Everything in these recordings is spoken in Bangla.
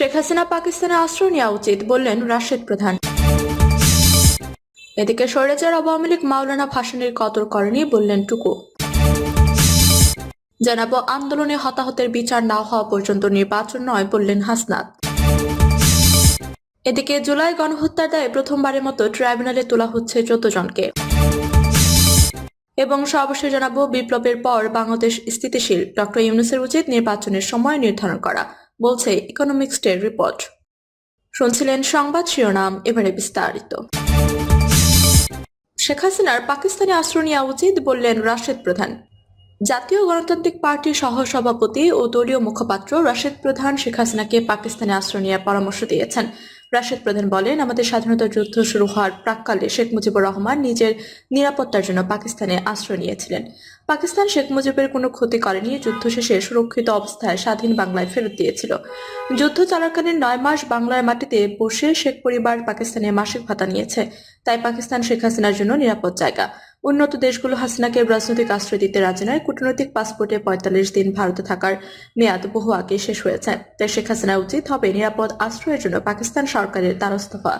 শেখ হাসিনা পাকিস্তানে আশ্রয় নেওয়া উচিত বললেন রাশেদ প্রধান। এদিকে স্বৈরাচার আওয়ামী লীগ মাওলানা ভাসানির কদর করেনি বললেন টুকু। জানাব, আন্দোলনে হতাহতের বিচার না হওয়া পর্যন্ত নির্বাচন নয় বললেন হাসনাত। এদিকে জুলাই গণহত্যার দায়ে প্রথমবারের মতো ট্রাইব্যুনালে তোলা হচ্ছে চোদ্দ জনকে। এবং সর্বশেষ জানাব, বিপ্লবের পর বাংলাদেশ স্থিতিশীল। ডক্টর ইউনুসের উচিত নির্বাচনের সময় নির্ধারণ করা। বলছে ইকোনমিক্স ডে রিপোর্ট শুনছিলেন সংবাদ শিরোনাম, এবারে বিস্তারিত। শেখ হাসিনার পাকিস্তানে আশ্রয় নেওয়া উচিত বললেন রাশেদ প্রধান। জাতীয় গণতান্ত্রিক পার্টির সহসভাপতি ও দলীয় মুখপাত্র রাশেদ প্রধান শেখ হাসিনাকে পাকিস্তানে আশ্রয় নেওয়ার পরামর্শ দিয়েছেন। রাশেদ প্রধান বলেন, আমাদের স্বাধীনতা যুদ্ধ শুরু হওয়ার প্রাককালে শেখ মুজিবুর রহমান নিজের নিরাপত্তার জন্য পাকিস্তানে আশ্রয় নিয়েছিলেন। পাকিস্তান শেখ মুজিবের কোনো ক্ষতি করেনি, যুদ্ধ শেষে সুরক্ষিত অবস্থায় স্বাধীন বাংলায় ফেরত দিয়েছিল। যুদ্ধ চলাকালীন নয় মাস বাংলার মাটিতে বসে শেখ পরিবার পাকিস্তানে মাসিক ভাতা নিয়েছে। তাই পাকিস্তান শেখ হাসিনার জন্য নিরাপদ জায়গা। উন্নত দেশগুলো হাসিনাকে রাজনৈতিক আশ্রয় দিতে রাজি নয়। কূটনৈতিক পাসপোর্টে পঁয়তাল্লিশ দিন ভারতে থাকার মেয়াদ বহু আগে শেষ হয়েছে। তাই শেখ হাসিনা উচিত হবে নিরাপদ আশ্রয়ের জন্য পাকিস্তান সরকারের দ্বারস্থ হওয়া।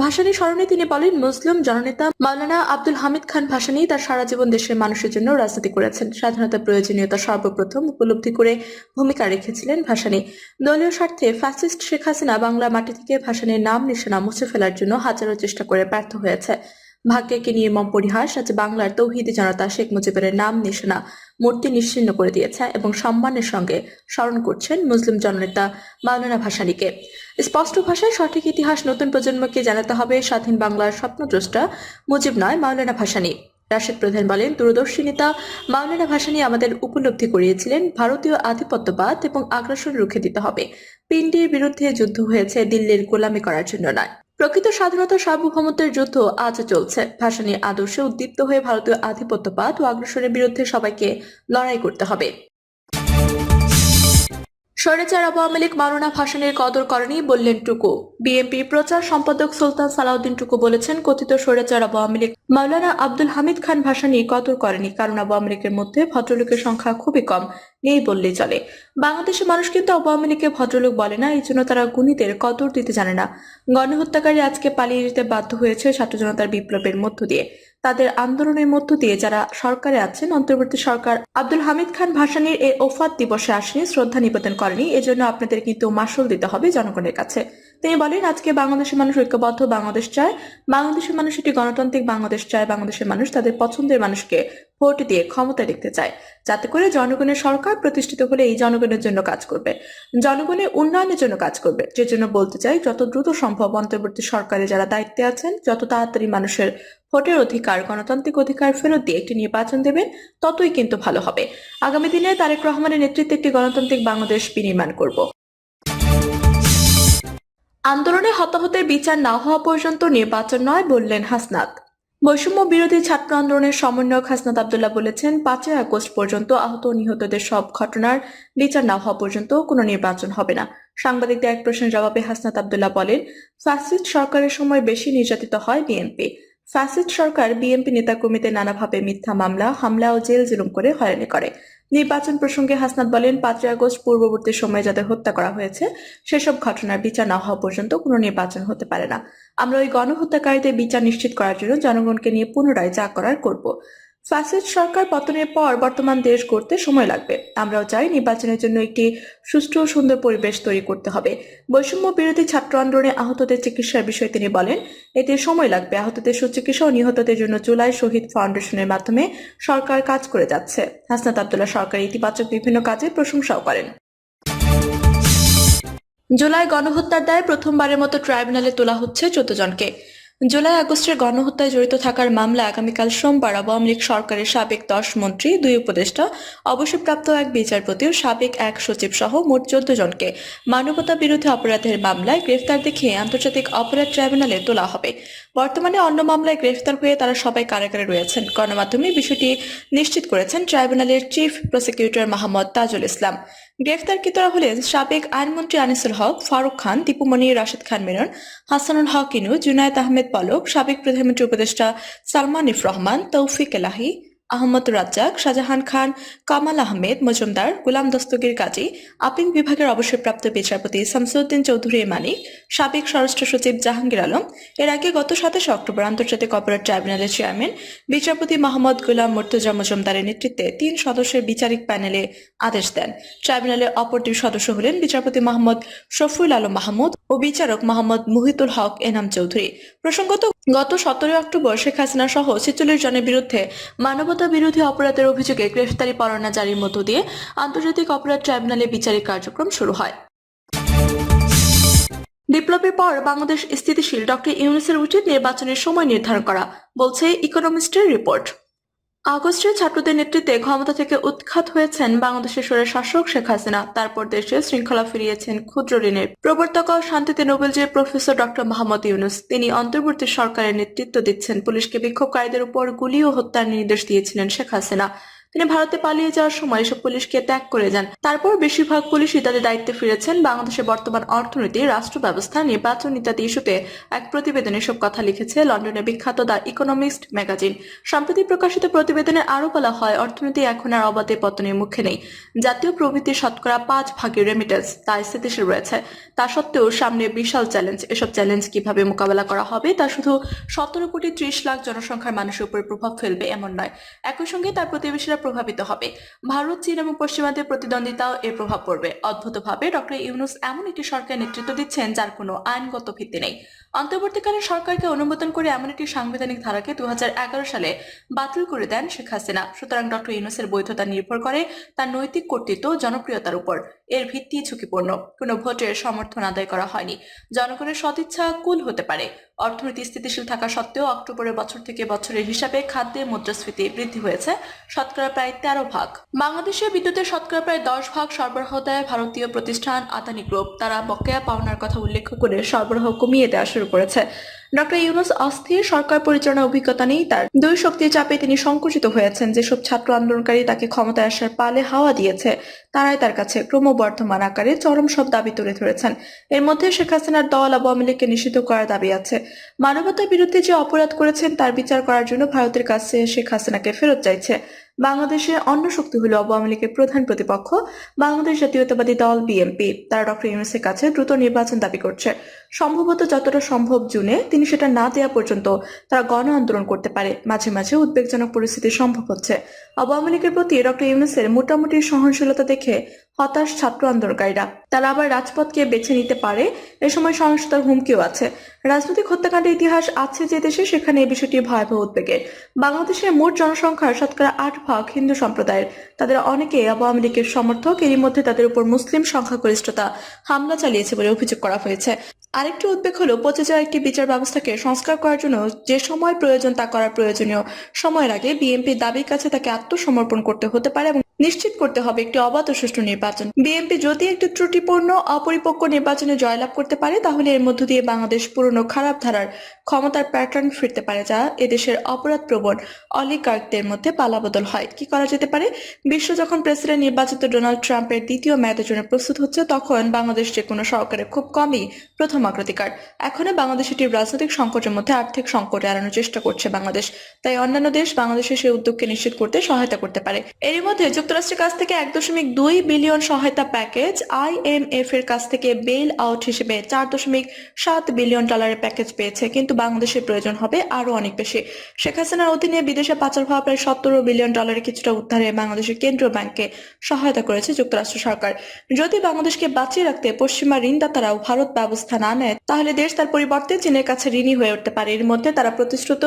ভাসানী স্মরণে তিনি বলেন, মুসলিম জননেতা মাওলানা আব্দুল হামিদ খান ভাসানী তার সারা জীবন দেশের মানুষের জন্য রাজনীতি করেছেন। স্বাধীনতা প্রয়োজনীয়তা সর্বপ্রথম উপলব্ধি করে ভূমিকা রেখেছিলেন ভাসানী। দলীয় স্বার্থে ফ্যাসিস্ট শেখ হাসিনা বাংলা মাটি থেকে ভাসানীর নাম নিশানা মুছে ফেলার জন্য হাজারো চেষ্টা করে ব্যর্থ হয়েছে। ভাগ্যকে নিয়ে মম পরিহাস আজ বাংলার তৌহিদি জনতা শেখ মুজিবের নাম নিশানা মূর্তি নিশ্চিন্ন করে দিয়েছে এবং সম্মানের সঙ্গে স্মরণ করছেন মুসলিম জননেতা মাওলানা ভাসানীকে। স্পষ্ট ভাষায় সঠিক ইতিহাস নতুন প্রজন্মকে জানাতে হবে, স্বাধীন বাংলার স্বপ্নদ্রষ্টা মুজিব নয় মাওলানা ভাসানী। রাশেদ প্রধান বলেন, দূরদর্শী নেতা মাওলানা ভাসানী আমাদের উপলব্ধি করিয়েছিলেন, ভারতীয় আধিপত্যবাদ এবং আগ্রাসন রুখে দিতে হবে। পিন্ডির বিরুদ্ধে যুদ্ধ হয়েছে, দিল্লির গোলামি করার জন্য নয়। প্রকৃত স্বাধীনতা সার্বভৌমত্বের যুদ্ধ আজ চলছে। ভাসানীর আদর্শে উদ্দীপ্ত হয়ে ভারতীয় আধিপত্যবাদ ও আগ্রাসনের বিরুদ্ধে সবাইকে লড়াই করতে হবে। স্বৈরাচার আওয়ামী লীগ মাওলানা ভাসানীর কদর করেনি বললেন টুকু। বিএনপি প্রচার সম্পাদক সুলতান সালাউদ্দিন টুকু বলেছেন, কথিত স্বৈরাচার আওয়ামী লীগ মাওলানা আব্দুল হামিদ খান ভাসানী কদর করেনি কারণ আওয়ামী লীগের মধ্যে ভদ্রলোকের সংখ্যা খুবই কম, নেই বললেই চলে। বাংলাদেশের মানুষ কিন্তু আওয়ামী লীগকে ভদ্রলোক বলে না, এই জন্য তারা গুণীদের কদর দিতে জানে না। গণহত্যাকারী আজকে পালিয়ে যেতে বাধ্য হয়েছে ছাত্র জনতার বিপ্লবের মধ্য দিয়ে। তাদের আন্দোলনের মধ্য দিয়ে যারা সরকারে আছেন, অন্তর্বর্তী সরকার আব্দুল হামিদ খান ভাসানির এই ওফাত দিবসে আসেনি শ্রদ্ধা নিবেদন করেনি। এজন্য আপনাদের কিন্তু মাসুল দিতে হবে জনগণের কাছে। তিনি বলেন, আজকে বাংলাদেশের মানুষ ঐক্যবদ্ধ, বাংলাদেশ চায়। বাংলাদেশের মানুষ একটি গণতান্ত্রিক বাংলাদেশ চায়। বাংলাদেশের মানুষ তাদের পছন্দের মানুষকে ভোট দিয়ে ক্ষমতা দেখতে চায়। যাতে করে জনগণের সরকার প্রতিষ্ঠিত হলে এই জনগণের জন্য কাজ করবে। জনগণের উন্নয়নের জন্য কাজ করবে। যে জন্য বলতে চাই, যত দ্রুত সম্ভব অন্তর্বর্তী সরকারে যারা দায়িত্বে আছেন, যত তাড়াতাড়ি মানুষের ভোটের অধিকার, গণতান্ত্রিক অধিকার ফেরত দিয়ে একটি নির্বাচন দেবেন, ততই কিন্তু ভালো হবে। আগামী দিনে তারেক রহমানের নেতৃত্বে একটি গণতান্ত্রিক বাংলাদেশ বিনির্মাণ করব। আন্দোলনে হতাহতের বিচার না হওয়া পর্যন্ত নির্বাচন নয় বললেন হাসনাত। বৈষম্য বিরোধী ছাত্র আন্দোলনের সমন্বয়ক হাসনাত আবদুল্লাহ বলেছেন, পাঁচই আগস্ট পর্যন্ত আহত নিহতদের সব ঘটনার বিচার না হওয়া পর্যন্ত কোনো নির্বাচন হবে না। সাংবাদিকদের এক প্রশ্নের জবাবে হাসনাত আবদুল্লাহ বলেন, ফাসিস্ট সরকারের সময় বেশি নির্যাতিত হয় বিএনপি। ফ্যাসিস্ট সরকার বিএনপি নেতাকর্মীদের নানাভাবে মিথ্যা মামলা, হামলা ও জেল জুলুম করে হয়রানি করে। নির্বাচন প্রসঙ্গে হাসনাত বলেন, পাঁচই আগস্ট পূর্ববর্তী সময়ে যাদের হত্যা করা হয়েছে, সেসব ঘটনার বিচার না হওয়া পর্যন্ত কোনো নির্বাচন হতে পারে না। আমরা ওই গণহত্যাকারীদের বিচার নিশ্চিত করার জন্য জনগণকে নিয়ে পুনরায় যা করার করব। ফ্যাসিস্ট সরকার পতনের পর বর্তমান দেশ গড়তে সময় লাগবে। আমরাও চাই নির্বাচনের জন্য একটি সুষ্ঠু ও সুন্দর পরিবেশ তৈরি করতে হবে। বৈষম্য বিরোধী ছাত্র আন্দোলনে আহতদের চিকিৎসার বিষয়ে তিনি বলেন, এতে সময় লাগবে। আহতদের সুচিকিৎসা ও নিহতদের জন্য জুলাই শহীদ ফাউন্ডেশনের মাধ্যমে সরকার কাজ করে যাচ্ছে। হাসনাত আবদুল্লাহ সরকার ইতিবাচক বিভিন্ন কাজে প্রশংসাও করেন। জুলাই গণহত্যার দায়ে প্রথমবারের মতো ট্রাইব্যুনালে তোলা হচ্ছে চোদ্দ জনকে। জুলাই আগস্টের গণহত্যায় জড়িত থাকার মামলা আগামীকাল সোমবার আওয়ামী লীগ সরকারের সাবেক দশ মন্ত্রী, দুই উপদেষ্টা, অবসরপ্রাপ্ত এক বিচারপতি ও সাবেক এক সচিব সহ মোট চোদ্দ জনকে মানবতা বিরোধী অপরাধের মামলায় গ্রেফতার দেখিয়ে আন্তর্জাতিক অপরাধ ট্রাইব্যুনালে তোলা হবে। বর্তমানে অন্য মামলায় গ্রেফতার হয়ে তারা সবাই কারাগারে রয়েছেন। গণমাধ্যমে বিষয়টি নিশ্চিত করেছেন ট্রাইব্যুনালের চিফ প্রসিকিউটর মোহাম্মদ তাজুল ইসলাম। গ্রেফতারকৃতরা হলেন সাবেক আইনমন্ত্রী আনিসুল হক, ফারুক খান দীপুমণি রাশেদ খান মিরন হাসানুল হক ইনু, জুনায়েদ আহমেদ পলক, সাবেক প্রধানমন্ত্রী উপদেষ্টা সালমান ইফ রহমান, তৌফিক এলাহি আহমদ রাজ্জাক, শাহজাহান খান, কামাল আহমেদ, মজুমদার, গোলাম দস্তগীর কাজী আপিল বিভাগের অবসরপ্রাপ্ত বিচারপতি শামসুদ্দিন চৌধুরী মানিক সাবেক স্বরাষ্ট্র সচিব জাহাঙ্গীর আলম। এর আগে গত সাতাশে অক্টোবর আন্তর্জাতিক অপরাধ ট্রাইব্যুনালের চেয়ারম্যান, বিচারপতি মোহাম্মদ গোলাম মর্তুজা মজুমদারের নেতৃত্বে তিন সদস্যের বিচারিক প্যানেলে আদেশ দেন। ট্রাইব্যুনালের অপর দুই সদস্য হলেন বিচারপতি মোহাম্মদ শফিউল আলম মাহমুদ ও বিচারক মোহাম্মদ মুহিতুল হক এনাম চৌধুরী। প্রসঙ্গত, গত সতেরোই অক্টোবর শেখ হাসিনা সহ ছেচল্লিশ জনের বিরুদ্ধে মানবতা বিরোধী অপরাধের অভিযোগে গ্রেফতারি পরোয়ানা জারির মধ্য দিয়ে আন্তর্জাতিক অপরাধ ট্রাইব্যুনালে বিচারিক কার্যক্রম শুরু হয়। বিপ্লবের পর বাংলাদেশ স্থিতিশীল ডক্টর ইউনুসের উচিত নির্বাচনের সময় নির্ধারণ করা, বলছে ইকোনমিস্টের রিপোর্ট। আগস্টে ছাত্রদের নেতৃত্বে ক্ষমতা থেকে উৎখাত হয়েছেন বাংলাদেশের সরে শাসক শেখ হাসিনা। তারপর দেশে শৃঙ্খলা ফিরিয়েছেন ক্ষুদ্র ঋণের। প্রবর্তক শান্তিতে নোবেলজের প্রফেসর ডক্টর মোহাম্মদ ইউনুস। তিনি অন্তর্বর্তী সরকারের নেতৃত্ব দিচ্ছেন। পুলিশকে বিক্ষোভকারীদের উপর গুলি ও হত্যার নির্দেশ দিয়েছিলেন শেখ হাসিনা। তিনি ভারতে পালিয়ে যাওয়ার সময় এসব পুলিশকে ত্যাগ করে যান। তারপর বেশিরভাগ পুলিশই তাদের দায়িত্বে ফিরেছেন। বাংলাদেশের বর্তমান অর্থনীতি, রাষ্ট্র ব্যবস্থা, নির্বাচন ইত্যাদি ইস্যুতে এক প্রতিবেদনে এসব কথা লিখেছে লন্ডনের বিখ্যাত দ্য ইকোনমিস্ট ম্যাগাজিন। সম্প্রতি প্রকাশিত প্রতিবেদনে আরও বলা হয়, অর্থনীতি এখন আর অবাধে পতনের মুখে নেই। জাতীয় প্রবৃত্তির শতকরা পাঁচ ভাগের রেমিটেন্স তা স্থিতিশীল রয়েছে। তা সত্ত্বেও সামনে বিশাল চ্যালেঞ্জ এসব চ্যালেঞ্জ কীভাবে মোকাবেলা করা হবে তা শুধু সতেরো কোটি ত্রিশ লাখ জনসংখ্যার মানুষের উপর প্রভাব ফেলবে এমন নয়। একই সঙ্গে তার প্রতিবেশীরা প্রভাবিত হবে। ভারত, চীন এবং পশ্চিমাদের প্রতিদ্বন্দ্বিতাও এর প্রভাব পড়বে। অদ্ভুতভাবে ডক্টর ইউনুস এমন একটি সরকার নেতৃত্ব দিচ্ছেন যার কোনো আইনগত ভিত্তি নেই। অন্তর্বর্তীকালীন সরকারকে অনুমোদন করে এমন একটি সাংবিধানিক ধারাকে দু সালে বাতিল করে দেন শেখ হাসিনা। সুতরাং ডক্টর ইউনুসের বৈধতা নির্ভর করে তার নৈতিক কর্তৃত্ব জনপ্রিয়তার উপর। এর ভিত্তি ঝুঁকিপূর্ণ। কোনো ভোটের সমর্থন আদায় করা হয়নি। জনগণের সদিচ্ছা কুল হতে পারে। অর্থনীতি স্থিতিশীল থাকা সত্ত্বেও অক্টোবরের বছর থেকে বছরের হিসাবে খাদ্যে মুদ্রাস্ফীতি বৃদ্ধি হয়েছে। শতকরা প্রায় তেরো ভাগ। বাংলাদেশে বিদ্যুতের শতকরা প্রায় দশ ভাগ সরবরাহ দেয় ভারতীয় প্রতিষ্ঠান আদানি গ্রুপ। তারা বকেয়া পাওনার কথা উল্লেখ করে সরবরাহ কমিয়ে দেওয়া শুরু করেছে। ডক্টর ইউনুস অস্থির সরকার পরিচালনার অভিজ্ঞতা নেই তার। দুই শক্তির চাপে তিনি সংকুচিত হয়েছেন। যেসব ছাত্র আন্দোলনকারী তাকে ক্ষমতায় আসার পালে হাওয়া দিয়েছে, তারাই তার কাছে ক্রমবর্ধমান আকারে চরম সব দাবি তুলে ধরেছেন। এর মধ্যে শেখ হাসিনার দল আওয়ামী লীগকে নিষিদ্ধ করার দাবি আছে। মানবতার বিরুদ্ধে যে অপরাধ করেছেন, তার বিচার করার জন্য ভারতের কাছে শেখ হাসিনাকে ফেরত চাইছে। বাংলাদেশে অন্য শক্তি হল আওয়ামী লীগের প্রধান প্রতিপক্ষ, বাংলাদেশ জাতীয়তাবাদী দল বিএনপি। তারা ডক্টর ইউনুসের কাছে দ্রুত নির্বাচন দাবি করছে। সম্ভবত যতটা সম্ভব জুনে তিনি সেটা না দেওয়া পর্যন্ত তারা গণ আন্দোলন করতে পারে। মাঝে মাঝে উদ্বেগজনক পরিস্থিতি সম্ভব হচ্ছে। আওয়ামী লীগের প্রতি ডক্টর ইউনুসের মোটামুটি সহনশীলতা দেখে হতাশ ছাত্র আন্দোলনকারীরা। তারা আবার রাজপথকে বেছে নিতে পারে। এ সময় সহিংসতার হুমকিও আছে। রাজনৈতিক হত্যাকাণ্ডের ইতিহাস আছে যে দেশে, সেখানে এই বিষয়টি ভয়াবহ উদ্বেগের বাংলাদেশের মোট জনসংখ্যার শতকরা আট ভাগ হিন্দু সম্প্রদায়ের। তাদের অনেকে আওয়ামী লীগের সমর্থক। এরই মধ্যে তাদের উপর মুসলিম সংখ্যাগরিষ্ঠতা হামলা চালিয়েছে বলে অভিযোগ করা হয়েছে। আরেকটি উদ্বেগ হলো, পচে যাওয়া একটি বিচার ব্যবস্থাকে সংস্কার করার জন্য যে সময় প্রয়োজন তা করার প্রয়োজনীয়। সময়ের আগে বিএনপির দাবির কাছে তাকে আত্মসমর্পণ করতে হতে পারে এবং নিশ্চিত করতে হবে একটি অবাধ ও সুষ্ঠু নির্বাচন। বিএনপি যদি একটি ত্রুটিপূর্ণ, অপরিপক্ক নির্বাচনে জয়লাভ করতে পারে, তাহলে এর মধ্য দিয়ে বাংলাদেশ পুরনো খারাপ ধারার ক্ষমতার প্যাটার্ন ফিরতে পারে, যা এদেশের অপরাধ প্রবণ অলিগার্কদের মধ্যে পালাবদল হয়। কি করা যেতে পারে? বিশ্ব যখন প্রেসিডেন্ট নির্বাচিত ডোনাল্ড ট্রাম্পের দ্বিতীয় মেয়াদের জন্য প্রস্তুত হচ্ছে, তখন বাংলাদেশ যে কোনো সরকারের খুব কমই প্রথম অগ্রাধিকার। এখনও বাংলাদেশ একটি রাজনৈতিক সংকটের মধ্যে আর্থিক সংকট এড়ানোর চেষ্টা করছে বাংলাদেশ। তাই অন্যান্য দেশ বাংলাদেশের সেই উদ্যোগকে নিশ্চিত করতে সহায়তা করতে পারে। এরই মধ্যে যুক্তরাষ্ট্রের কাছ থেকে এক দশমিক দুই বিলিয়ন সহায়তা প্যাকেজ আইএমএফ এর কাছ থেকে বেল আউট হিসেবে চার দশমিক সাত বিলিয়ন ডলারের প্যাকেজ পেয়েছে, কিন্তু বাংলাদেশের প্রয়োজন হবে আরও অনেক বেশি। শেখ হাসিনার অধীনে বিদেশে পাচার হওয়া প্রায় সতেরো বিলিয়ন ডলারের কিছুটা উদ্ধারে বাংলাদেশের কেন্দ্রীয় ব্যাংকে সহায়তা করেছে যুক্তরাষ্ট্র সরকার। যদি বাংলাদেশকে বাঁচিয়ে রাখতে পশ্চিমা ঋণদাতারাও ভারত ব্যবস্থা না নেয়, তাহলে দেশ তার পরিবর্তে চীনের কাছে ঋণী হয়ে উঠতে পারে। এর মধ্যে তারা প্রতিশ্রুত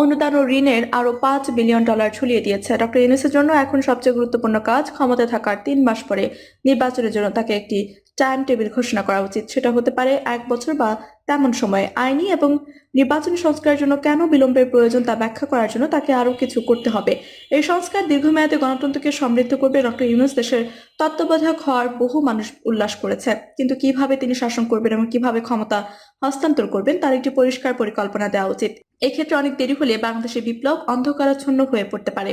অনুদান ও ঋণের আরও পাঁচ বিলিয়ন ডলার ঝুলিয়ে দিয়েছে। ডক্টর ইউনুসের জন্য এখন সবচেয়ে গুরুত্বপূর্ণ কাজ ক্ষমতায় থাকার তিন মাস পরে নির্বাচনের জন্য তাকে একটি টাইম টেবিল ঘোষণা করা উচিত। সেটা হতে পারে এক বছর বা তেমন সময়। আইনি এবং নির্বাচনী সংস্কারের জন্য কেন বিলম্বের প্রয়োজন তা ব্যাখ্যা করার জন্য তাকে আরও কিছু করতে হবে। এই সংস্কার দীর্ঘমেয়াদী গণতন্ত্রকে সমৃদ্ধ করবে ডক্টর ইউনুস দেশের তত্ত্বাবধায়ক হওয়ার বহু মানুষ উল্লাস করেছে। কিন্তু কীভাবে তিনি শাসন করবেন এবং কীভাবে ক্ষমতা হস্তান্তর করবেন তার একটি পরিষ্কার পরিকল্পনা দেওয়া উচিত। এক্ষেত্রে অনেক দেরি হলে বাংলাদেশের বিপ্লব অন্ধকারাচ্ছন্ন হয়ে পড়তে পারে।